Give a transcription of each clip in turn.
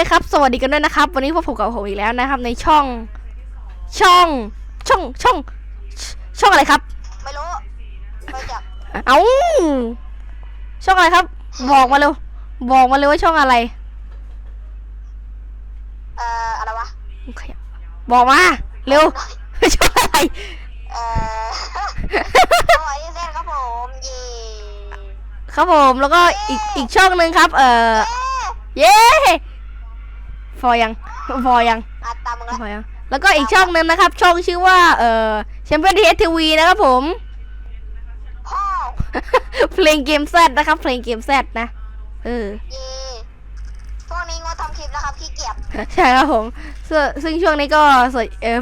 โอเคครับ สวัสดีกันด้วยนะครับ วันนี้พบผมกับผมอีกแล้วนะครับ ในช่องช่องช่องช่อง ช่องอะไรครับ ไม่รู้ไม่จับเอาช่องอะไรครับ บอกมาเร็วบอกมาเลยว่าช่องอะไร เอ่ออะไรวะบอกมาเร็วช่องอะไรเอ่อสวัสดีเซนครับผมเย่ครับผมแล้วก็อีกอีกช่องหนึ่งครับ เอ่อเอ๊ะเย้ ฟอยังฟอยังอะตามมึงละฟอยังแล้วก็อีกช่องหนึ่งนะครับ ช่องชื่อว่าเอ่อแชมเปี้ยนทีเอสทีวีนะครับผมพ่อเพลงเกมแซดนะครับ เพลงเกมแซดนะเออเย่พวกนี้งดทำคลิปนะครับขี้เกียจใช่ครับผมซึ่งซึ่งช่วงนี้ก็ส่วนเออ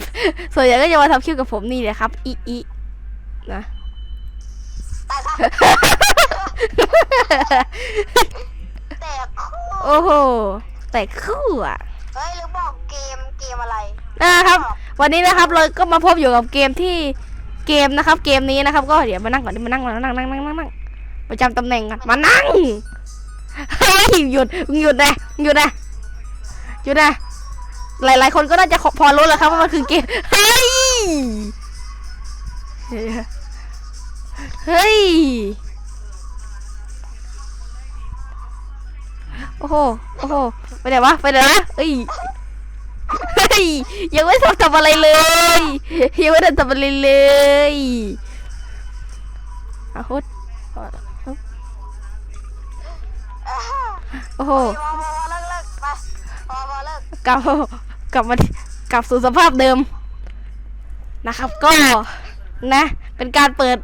ส่วนใหญ่ก็จะมาทำคลิปกับผมนี่แหละครับอีอีนะตายซะแต่คู่โอ้โหแต่คู่อะ เฮ้ยหรือบอกเกมเกมอะไรนะครับ วันนี้นะครับเราก็มาพบอยู่กับเกมที่เกมนะครับ เกมนี้นะครับ ก็เดี๋ยวมานั่งก่อนดิมานั่งมานั่งนั่งนั่งนั่งนั่งประจำตำแหน่งกันมานั่งเฮ้ยหยุดหยุดนะหยุดนะหยุดนะหลายๆ คนก็น่าจะพอรู้แล้วครับว่ามันคือเกมเฮ้ยเฮ้ย โอ้โห โอ้โห ไปไหนวะ ไปไหนวะเอ้ยเฮ้ย ยังไม่ทันทำอะไรเลย ยังไม่ทันทำอะไรเลยอาฮุดโอ้โหกลับกลับมากลับสู่สภาพเดิม นะครับก็นะ เป็นการเปิด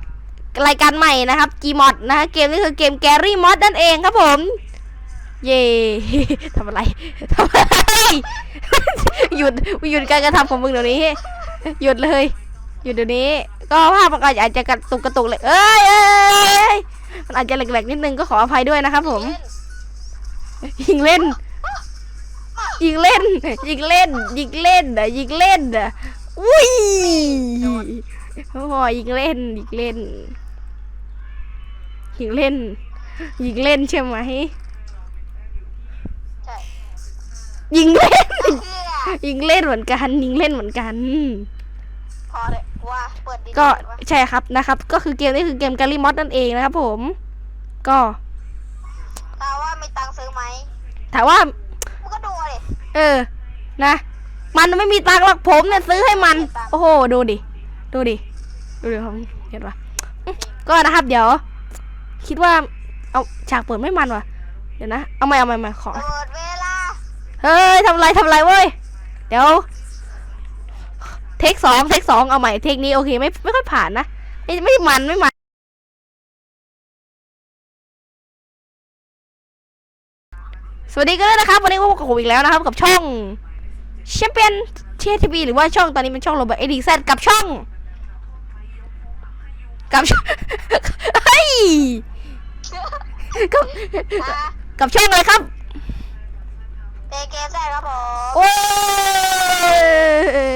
รายการใหม่นะครับ Gmod นะฮะเกมนี้คือเกม Gary Mod นั่นเองครับผม เย่ทำอะไรทำอะไรหยุดหยุดการกระทำของมึงเดี๋ยวนี้ หยุดเลยหยุดเดี๋ยวนี้ ก็ภาพมันก็อาจจะกระตุกกระตุกเลยเอ้ยเอ้ยมันอาจจะแหลกๆนิดนึงก็ขออภัยด้วยนะครับผม ยิงเล่น ยิงเล่น ยิงเล่น ยิงเล่นอะยิงเล่นอะอุ้ยโอ้โหยิงเล่น ยิงเล่น ยิงเล่น ยิงเล่นใช่ไหม ใช่ ยิงเล่นเพื่อยิงเล่นเหมือนกัน ยิงเล่นเหมือนกัน พอเลยว่าเปิดดีก็ว่าใช่ครับนะครับ ก็คือเกมนี้คือเกมการีมอสนั่นเองนะครับผม ก็ถามว่ามีตังค์ซื้อไหมถามว่า มึงก็ดูเลยเออ นะ มันไม่มีตังค์หรอกผมเนี่ยซื้อให้มัน โอ้โห ดูดิ ดูดิ ดูดิผมเห็นปะอื้อก็นะครับเดี๋ยว คิดว่า เอาฉากเปิดไม่มันว่ะ เดี๋ยวนะ เอาใหม่เอาใหม่เอาใหม่ขอ เปิดเวลา เฮ้ยทำไรทำไรเว้ย เดี๋ยว เทคสองเทคสองเอาใหม่เทคนี้โอเคไม่ไม่ค่อยผ่านนะ ไม่ไม่มันไม่มัน สวัสดีกันด้วยนะครับ วันนี้ก็พบกับผมอีกแล้วนะครับ กับช่องแชมเปี้ยนเชียทีวีหรือว่าช่องตอนนี้เป็นช่องโรเบิร์ตเอดีแซกับช่อง กับช่องเฮ้ยกับอะกับช่องอะไรครับ เตะเกมได้ครับผมโอ้ยเย้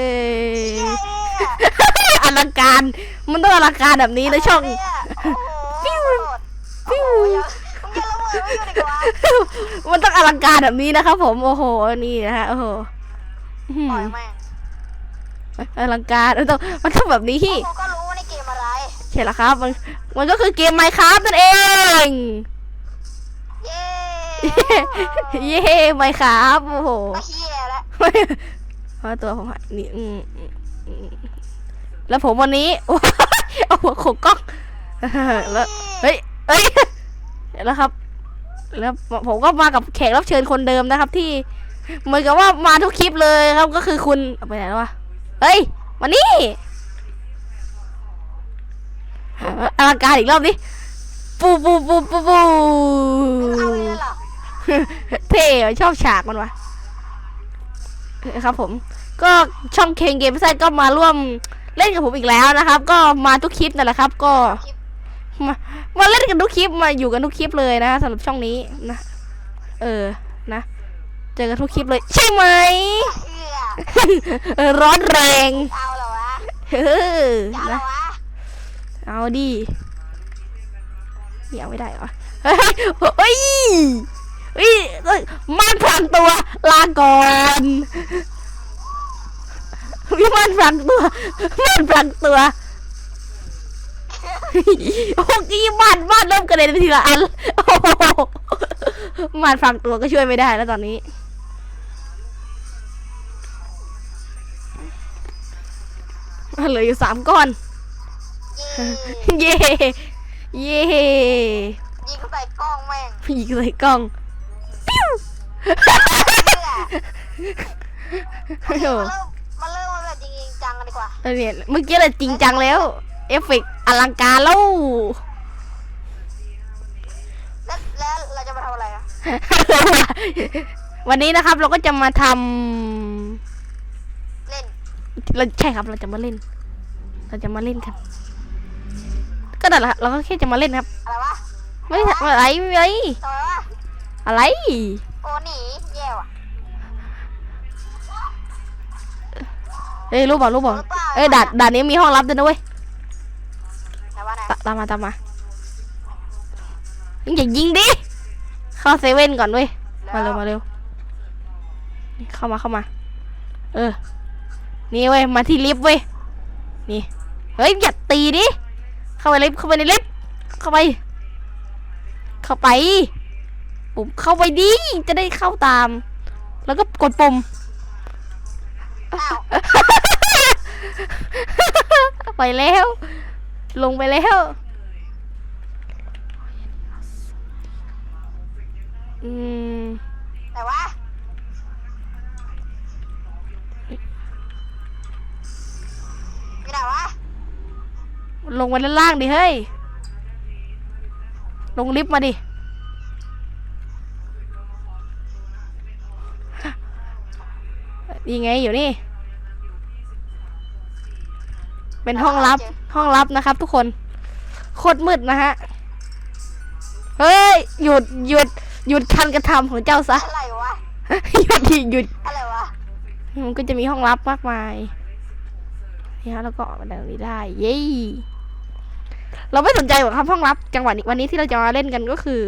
เนี่ยอลังการ มันต้องอลังการแบบนี้นะช่องเนี่ยโอ้โหปิ้วโอ้ปิ้วโหอย่ามึงอย่าละเมอไม่อยู่ดีกว่ามันต้องอลังการแบบนี้นะครับผมโอ้โหนี่นะฮะโอ้โหอื้อหืปล่ออยแม่งอลังการมันต้องมันต้องแบบนี้พวกกูก็รู้ว่าในเกมอะไรใช่แล้วครับ มันมันก็คือเกมไมค์ครับนั่นเองเย้ เย้ไมค์ครับโอ้โหมาเฮียแล้วเพราะตัวผมหายนี่อืมอืมอืมแล้วผมวันนี้เอาหัวโขกกล้องแล้วเฮ้ยเฮ้ยแล้วครับ แล้วผมก็มากับแขกรับเชิญคนเดิมนะครับ ที่ เหมือนกับว่ามาทุกคลิปเลยครับก็คือคุณเอาไปไหนแล้ววะเฮ้ยมานี่อลังการอีกรอบดิปูปูปูปูปู มึงเอาเลยเหรอ เท่อะชอบฉากมันวะครับผม ก็ช่องเคงเกมไซต์ก็มาร่วมเล่นกับผมอีกแล้วนะครับ ก็มาทุกคลิปนั่นแหละครับ ก็คลิปมามาเล่นกันทุกคลิปมาอยู่กันทุกคลิปเลยนะสำหรับช่องนี้นะเออนะเจอกันทุกคลิปเลย ใช่ไหมเฮียเออร้อนแรงเอาเหรอวะเออจะเอาเหรนะอวะเอาดินี่เอาไม่ได้เหรอเฮ้ย เฮ้ยเฮ้ยเฮ้ยมันพรางตัวลาก่อนวิมันพรางตัวมันพรางตัวโอ้ยบ้านบ้านเริ่มกระเด็นไปทีละอันโอ้โหมันพรางตัวก็ช่วยไม่ได้แล้วตอนนี้เหลืออยู่สามก้อน เย่ เย่เย่ยิงใส่กล้องแม่งพี่ยิงใส่กล้องปิ้วเชื่อ โอ้โหมาเริ่มมาเริ่มมาแบบจริงๆจังกันดีกว่าเออเนี่ยเมื่อกี้เลยจริงจังแล้ว เอฟเฟกต์อลังการแล้ว แล้วแล้วเราจะมาทำอะไรอะวันนี้นะครับเราก็จะมาทเล่นำเราใช่ครับเราจะมาเล่น เราจะมาเล่นกัน ก็นั่นแหละเราก็แค่จะมาเล่นครับ อะไรวะไม่ได้ทำอะไรไม่อะไร ทำไมวะอะไรโอ้หนีแย่ว่ะเอ้ยรู้เปล่ารู้เปล่ารู้เปล่าเอ้ยด่านด่านนี้มีห้องลับด้วยนะเว้ยแต่ว่าไหนตตามมาตามมาอย่ายิงดิเข้าเซเว่นก่อนเว้ยมาเร็วมาเร็วเข้ามาเข้ามา เออ นี่เว้ยมาที่ลิฟต์เว้ยนี่เฮ้ยอย่าตีดิเข้าไปลิฟต์เข้าไปในลิฟต์เข้าไป เข้าไป ปุ่มเข้าไปดิจะได้เข้าตาม แล้วก็กดปุ่มอ้าวไปแล้ว ลงไปแล้วอืมแต่ว่าไม่ได้วะลงมาด้านล่างดิเฮ้ย ลงลิฟต์มาดิ นี่ไงอยู่นี่ เป็นห้องลับห้องลับนะครับ ทุกคนโคตรมืดนะฮะ เฮ้ย หยุดหยุดหยุดการกระทำของเจ้าซะ อะไรวะ หยุดดิหยุด อะไรวะ มันก็จะมีห้องลับมากมาย นี่ฮะแล้วก็ออกมาแบบนี้ได้ เย้ เราไม่สนใจหรอกครับห้องลับ จังหวะนี้วันนี้ที่เราจะมาเล่นกันก็คือ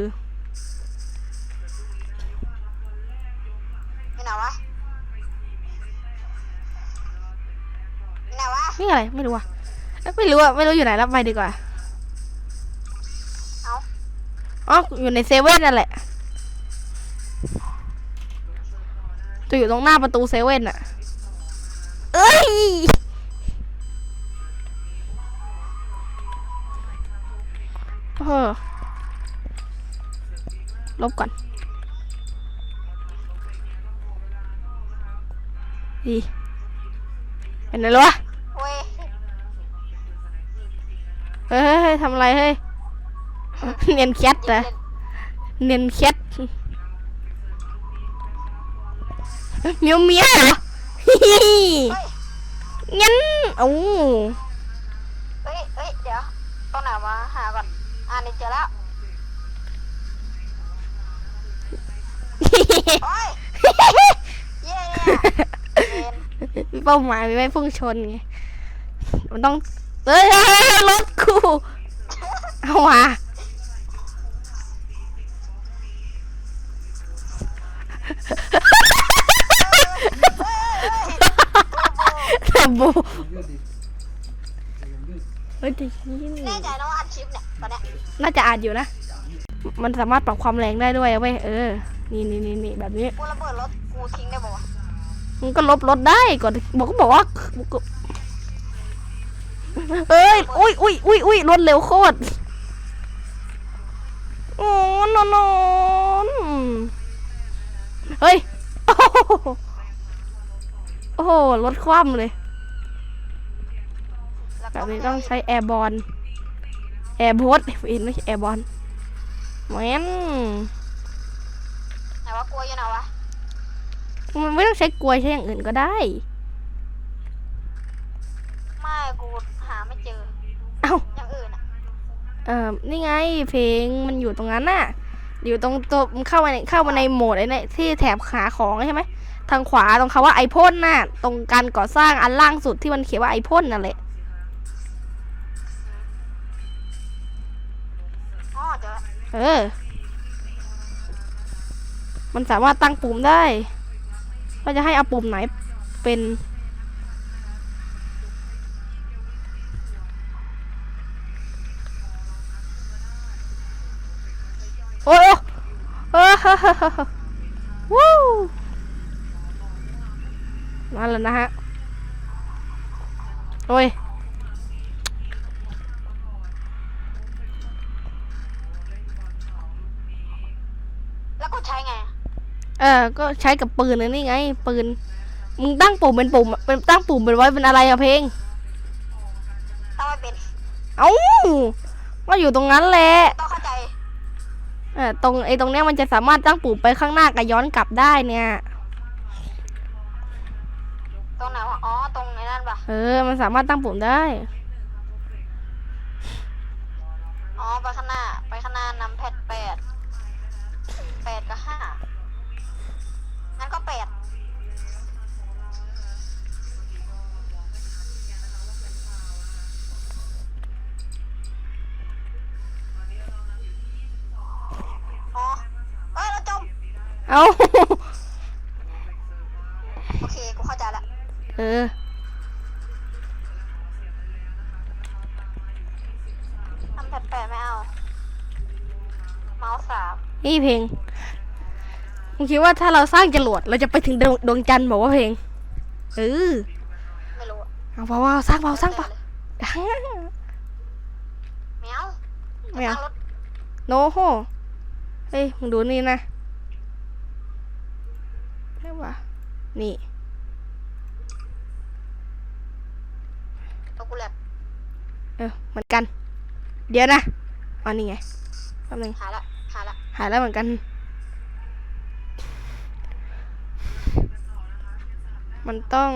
นวะนี่อะไรไม่รู้อะเอ้ยไม่รู้อะไม่รู้อยู่ไหนรับไปดีกว่าเอาอ๋ออยู่ในเซเว่นนั่นแหละจะอยู่ตรงหน้าประตูเซเว่นอะเอ้ยเออลบก่อนดีเป็นไงวะ เฮ้ยเฮ้ยทำอะไรเฮ้ย เนียนแคทนะเนียนแคทเมียวเมียวเหรอเงั้นโอ้เฮ้ยเฮ้ยเดี๋ยวตรงไหนวะหาก่อน อ่านี่เจอแล้วโอ้ยเย่เย่เย็นเป้าหมายไม่พุ่งชนไง มันต้อง เฮ้ยเฮ้ยเฮ้ยรถกูเอาว่ะแตบูเฮ้ยแต่ยี่แน่ใจนะว่าอัดคลิปเนี่ยตอนเนี้ยน่าจะอ่านอยู่นะ มันสามารถปรับความแรงได้ด้วยเว้ยเออ นี่นี่นี่นี่แบบนี้ กูระเบิดรถกูทิ้งได้ปะวะมันก็ลบรถได้ก่อนบอกก็บอกว่า เอ้ย อุ้ยอุ้ยอุ้ยอุ้ยรถเร็วโคตร โอ้นอนนเฮ้ยโอ้โหโอ้โหรถคว่ำเลยแล้วแบก็บนี้ต้องใช้แอร์บอลแอร์โบสเห็นไม่ใช่แอร์บอลแมนไหนวะกลัวอยู่ไหนวะ มันไม่ต้องใช้กลวยใช้อย่างอื่นก็ได้ ไม่กูหาไม่เจอ เอ้า อย่างอื่นอะ เอ่อนี่ไงเพลงมันอยู่ตรงนั้นน่ะ อยู่ตรงตัวมันเข้ามาในเข้ามาในโหมดไอ้นี่ที่แถบหาของใช่ไหมทางขวาตรงคำว่าไอพ่นน่ะ ตรงการก่อสร้างอันล่างสุดที่มันเขียนว่าไอพ่นนั่นแหละเอแล้วเออมันสามารถตั้งปุ่มได้ว่าจะให้เอาปุ่มไหนเป็น โอ้ยโอ้ยเออ วู้นั่นแหละนะฮะ โอ้ยแล้วก็ใช้ไง เออ ก็ใช้กับปืนนะนี่ไง ปืน มึงตั้งปุ่มเป็นปุ่มเป็นตั้งปุ่มเป็นไว้เป็นอะไรอะเพลงถ้าไม่เป็น เอ้าก็อยู่ตรงนั้นแหละ ต้อง เข้าใจเออตรงไอ้ตรงเนี้ยมันจะสามารถตั้งปุ่มไปข้างหน้ากับย้อนกลับได้เนี่ย ตรงไหนวะ อ๋อ ตรงไอ้นั่นปะเออ มันสามารถตั้งปุ่มได้ อ๋อ ไปข้างหน้า เอ้าโอเค กูเข้าใจละเออนำแพทแปดไม่เอา เมาส์สามนี่เพลงมึงคิดว่าถ้าเราสร้างจรวดเราจะไปถึงดวงดวงจันทร์บอกว่าเพลง เออไม่รู้อะเอาเปล่าว่าสร้างเปล่าสร้างเปล่าไม่เอาไม่เอา จะสร้งรถ โนโหเฮ้ย มึงดูนี่นะใช่ปะ นี่ตัวกูแลบเออเหมือนกัน เดี๋ยวนะอ๋อนี่ไงแป๊บนึงหาละหาละหายแล้วเหมือนกัน มันต้อง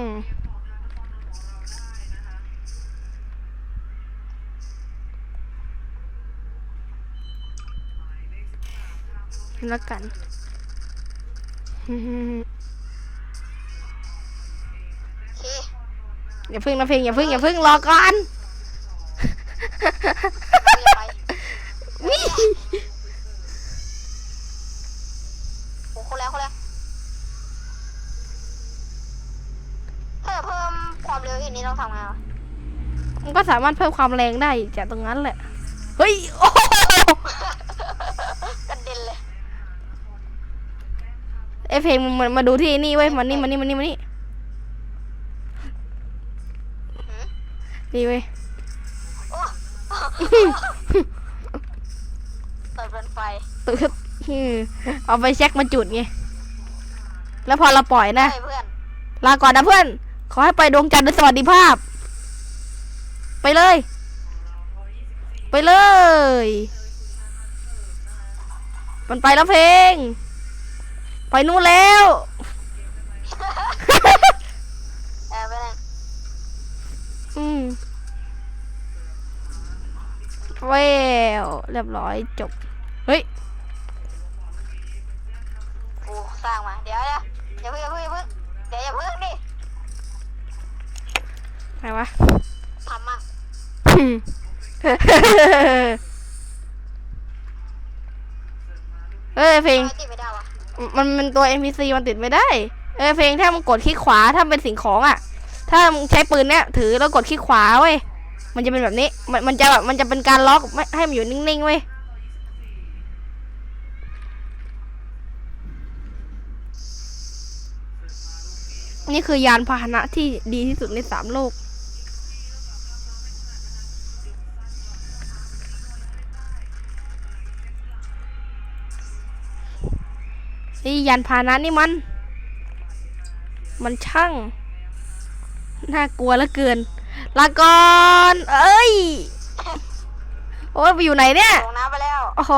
แล้วกัน อย่าพึ่งนะเพลงอย่าพึ่งอย่าพึ่งรอก่อนเรียกไปวิโอ้คนแล้วคนแล้วถ้าจะเพิ่มความเร็วอีกนี้ต้องทำไงวะมันก็สามารถเพิ่มความแรงได้จากตรงนั้นแหละ เฮ้ย โอ้โหกระเด็นเลยไอเพลงมันมาดูที่นี่เว้ยมานี่มานี่มานี่มานี่ หืม นี่เว้ยโอ้เปิดเป็นไฟตึ๊ดอืมเอาไปเช็คมาจุดไง แล้วพอเราปล่อยนะเฮ้ยเพื่อน ลาก่อนนะเพื่อน ขอให้ไปดวงจันทร์ด้วยสวัสดิภาพ ไปเลย ไปเลย มันไปแล้วเพลง ไปนู่นแล้วแอบ ไปเลยอืมเวลเรียบร้อยจบ เฮ้ยกูสร้างมาเดี๋ยวเดี๋ยวอย่าเพิ่งอย่าเพิ่งอย่าเพิ่งเดี๋ยวอย่าเพิ่งดิไงวะ ทำมาเอ้ยเพลงทำไมติดไม่ได้วะมันมันตัว NPC มันติดไม่ได้ เออเพลงถ้ามึงกดคลิกขวาถ้าเป็นสิ่งของอะ ถ้ามึงใช้ปืนเนี้ยถือแล้วกดคลิกขวาเว้ย มันจะเป็นแบบนี้ มันมันจะแบบมันจะเป็นการล็อกไม่ให้มันอยู่นิ่งๆเว้ยนี่คือยานพาหนะที่ดีที่สุดในสามโลกไอ้ยานพาหนะนี่มัน มันช่าง น่ากลัวเหลือเกิน ลาก่อนเอ้ย โอ้ยไปอยู่ไหนเนี่ย ลงน้ำไปแล้ว โอ้โห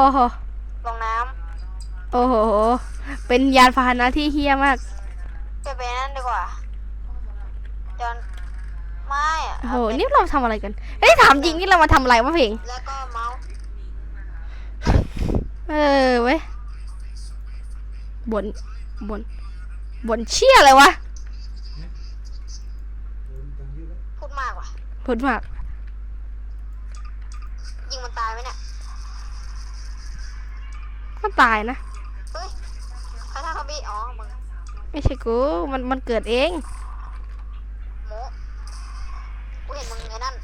ลงน้โอ้โห เป็นยานพาหนะที่เฮี้ยมากำไปเป็นนั่นดีกว่าจอนไม่อะโอ้โห เอาเป็นนี่เราทำอะไรกัน เฮ้ย ถามจริงนี่เรามาทำอะไรวะเพลง แล้วก็เมาส์เออเว้ยบนบนบนเชี่ยอะไรวะ พูดมากว่ะพูดมากยิงมันตายไหมเนี่ยก็ตายนะเฮ้ยใครทมบี้อ๋อมึงไม่ใช่กูมันมันเกิดเองโมกูเห็นมึงไอ้นั่น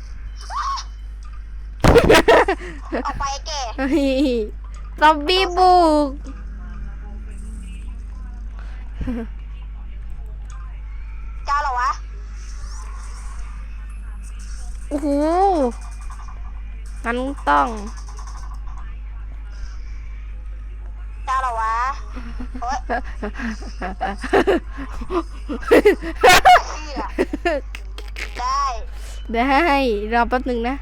ออกไปไอ้แก่เฮ้ยซอมบี้บุก โอ้โหงั้นต้องเจ้าเหรอวะโอ๊ยเชื่อได้ได้รอแป๊บหนึ่งนะ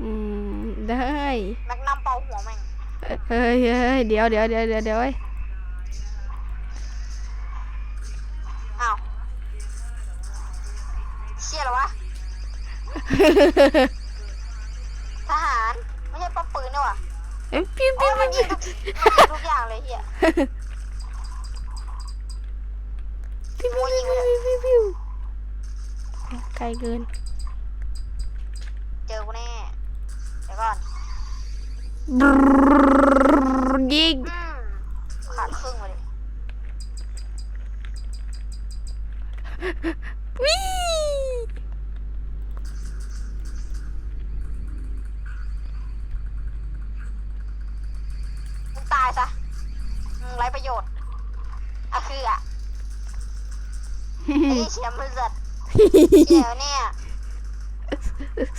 อืมได้แม็กนัมเป่าหัวแม่งเฮ้ยเฮ้ยเดี๋ยวเดี๋ยวเดี๋ยวเดี๋ยวเดี๋ยวเว้ยอ้าวเชี่ยเหรอวะ ทหารไม่ใช่ป้อมปืนนี่หว่ะเอ้ยปิ้วโอ้ปิ้วยมันยิปิ้งวทุกมันยิงทุกอย่างเลยเฮียปิ้วปิ้วปิ้วปิ้วปิ้วไกลเกินเจอกูแน่เดี๋ยวก่อนบรรยิงอืมขาดครึ่งเลย วิ มึงตาย ซะมึงไรประโยชน์อะคืออะไอ้เชียมือสัตว์เดี๋ยวเนี่ย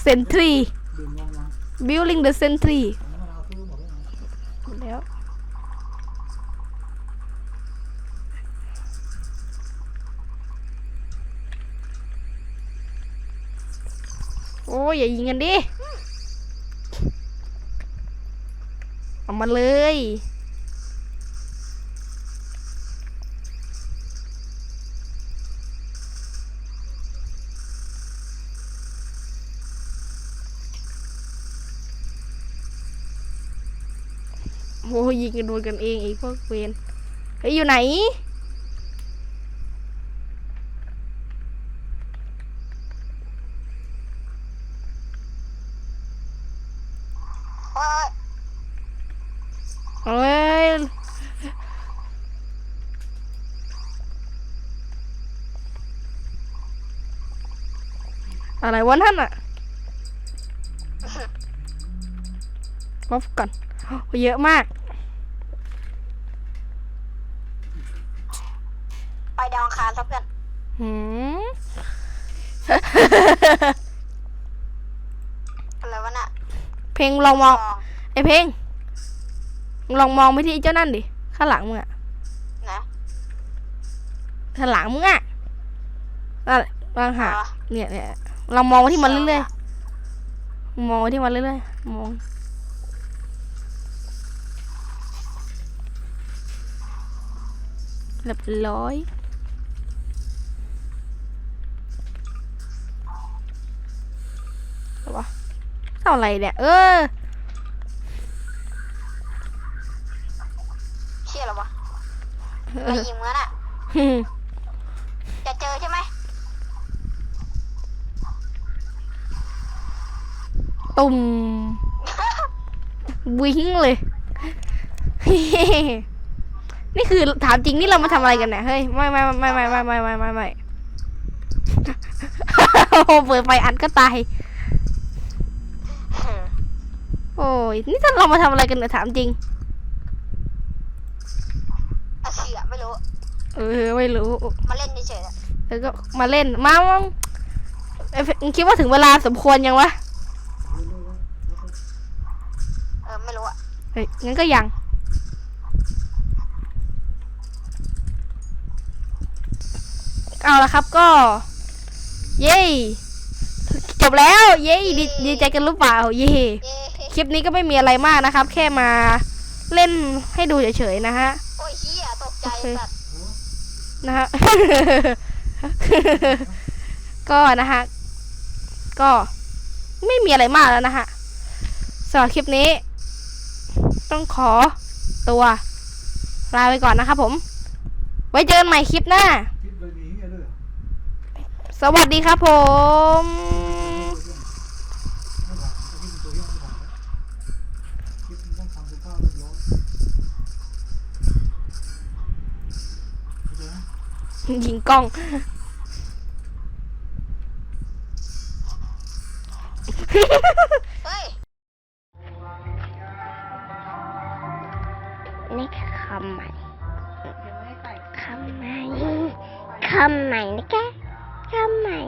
เซนทรีดื่มยังยัง building the sentry น้ำมะนาวซื้อหมดแล้วนะหมดแล้วโอ้ยอย่ายิงกันดิ เอามาเลย โอ้ยยิงกันโดนกันเองอีกพวกเวนเฮ้ยอยู่ไหน โอ้ยเอ้ยอะไรวะนั่นอะลบก่อนโอ้ย เยอะมาก ไปดาวอังคารซะเพื่อนหืมอะไรวะน่ะเพลงลองมองลองไอเพลงมึงลองมองไปที่เจ้านั่นดิข้างหลังมึงอะนะข้างหลังมึงอะนั่นแหละวางหาอ๋อเนี่ยเนี่ยเรามองไปที่มันเรื่อยๆมองไปที่มันเรื่อยๆมอง เรียบร้อย อะไรวะเท่าไหรเนี่ยเออเชี่ยเหรอวะเอไปอยิงมึงน่ะ จะเจอใช่ไหมตุ่มวิ่งเลย นี่คือถามจริงนี่เรามาทำอะไรกันเนี่ยเฮ้ยไม่ไม่ไม่ไม่ไม่ไม่ไม่ไม่ไม่โอ้โหเปิดไฟอันก็ตายโอ้ยนี่ถ้าเรามาทำอะไรกันเนี่ยถามจริงอะเชี่ยไม่รู้เออไม่รู้มาเล่นเฉยๆอะแล้วก็มาเล่นมามั้งเอ้ยมึงคิดว่าถึงเวลาสมควรยังวะเออไม่รู้อะเฮ้ยงั้นก็ยัง เอาละครับก็ เย้จบแล้ว เย้ดีดีใจกันหรือเปล่าเย้เย้คลิปนี้ก็ไม่มีอะไรมากนะครับ แค่มาเล่นให้ดูเฉยๆนะฮะโอ้ยเชี่ยตกใจโอเคสัตว์นะฮะก็นะฮะก็ไม่มีอะไรมากแล้วนะฮะสำหรับคลิปนี้ ต้องขอตัวลาไปก่อนนะครับผม ไว้เจอกันใหม่คลิปหน้า สวัสดีครับผม ยิงกล้องนี่คือคำใหม่คำใหม่คำใหม่นะแก คำใหม่